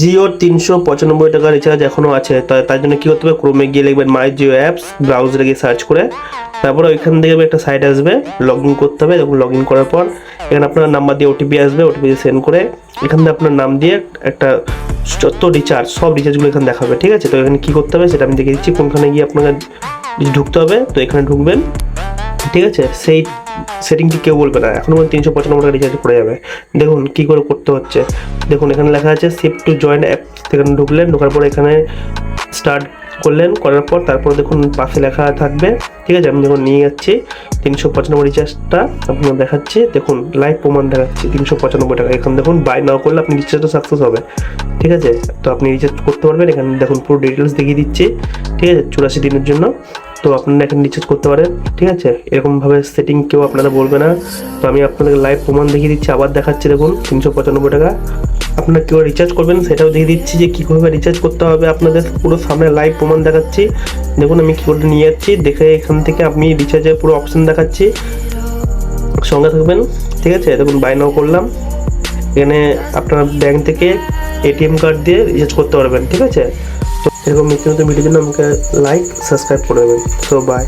জিওর তিনশো পঁচানব্বই টাকা রিচার্জ এখনও আছে। তার জন্য কী করতে হবে? ক্রোমে গিয়ে লিখবেন মাই জিও অ্যাপস ব্রাউজারে গিয়ে সার্চ করে। তারপরে ওইখান থেকে একটা সাইট আসবে লগ ইন করতে হবে। এবং লগ ইন করার পর এখানে আপনার নাম্বার দিয়ে ওটিপি আসবে ওটিপি দিয়ে সেন্ড করে এখান থেকে আপনার নাম দিয়ে একটা যত রিচার্জ সব রিচার্জগুলো এখানে দেখাবে, ঠিক আছে? তো এখানে কী করতে হবে সেটা আমি দেখে দিচ্ছি। কোনখানে গিয়ে আপনাকে ঢুকতে হবে, তো এখানে ঢুকবেন, ঠিক আছে? সেই সেটিংটি কেউ বলবে না। এখন পর্যন্ত তিনশো পঁচানব্বই টাকা রিচার্জ করে যাবে। দেখুন কী করে করতে হচ্ছে। দেখুন, এখানে লেখা আছে শিফট টু জয়েন অ্যাপ সেখানে ঢুকলেন, ঢোকার পর এখানে স্টার্ট করলেন। করার পর তারপর দেখুন পাশে লেখা থাকবে। ঠিক আছে, আমি যখন নিয়ে যাচ্ছি, তিনশো পঁচানব্বই রিচার্জটা আপনার দেখাচ্ছি। দেখুন লাইভ প্রমাণ দেখাচ্ছি, তিনশো পঁচানব্বই টাকা। এখানে দেখুন বাই না করলে আপনি রিচার্জটা সাকসেস হবে। ঠিক আছে, তো আপনি রিচার্জ করতে পারবেন। এখানে দেখুন পুরো ডিটেলস দেখিয়ে দিচ্ছি। ঠিক আছে, চুরাশি দিনের জন্য। তো আপনারা এখানে রিচার্জ করতে পারেন, ঠিক আছে? এরকমভাবে সেটিং কেউ আপনারা বলবে না। তো আমি আপনাদের লাইভ প্রমাণ দেখিয়ে দিচ্ছি, আবার দেখাচ্ছি, দেখুন, তিনশো পঁচানব্বই টাকা। আপনারা কেউ রিচার্জ করবেন সেটাও দেখিয়ে দিচ্ছি যে কীভাবে রিচার্জ করতে হবে আপনাদের। পুরো সামনে লাইভ প্রমাণ দেখাচ্ছি। দেখুন, আমি কী করে নিয়ে যাচ্ছি, দেখে এখান থেকে আমি রিচার্জের পুরো অপশন দেখাচ্ছি। সঙ্গে থাকবেন, ঠিক আছে? দেখুন বাই নাও করলাম। এখানে আপনার ব্যাংক থেকে এটিএম কার্ড দিয়ে রিচার্জ করতে পারবেন, ঠিক আছে? এরকম নিত্য নতুন ভিডিওর জন্য আমাকে লাইক সাবস্ক্রাইব করে দেবেন সো বাই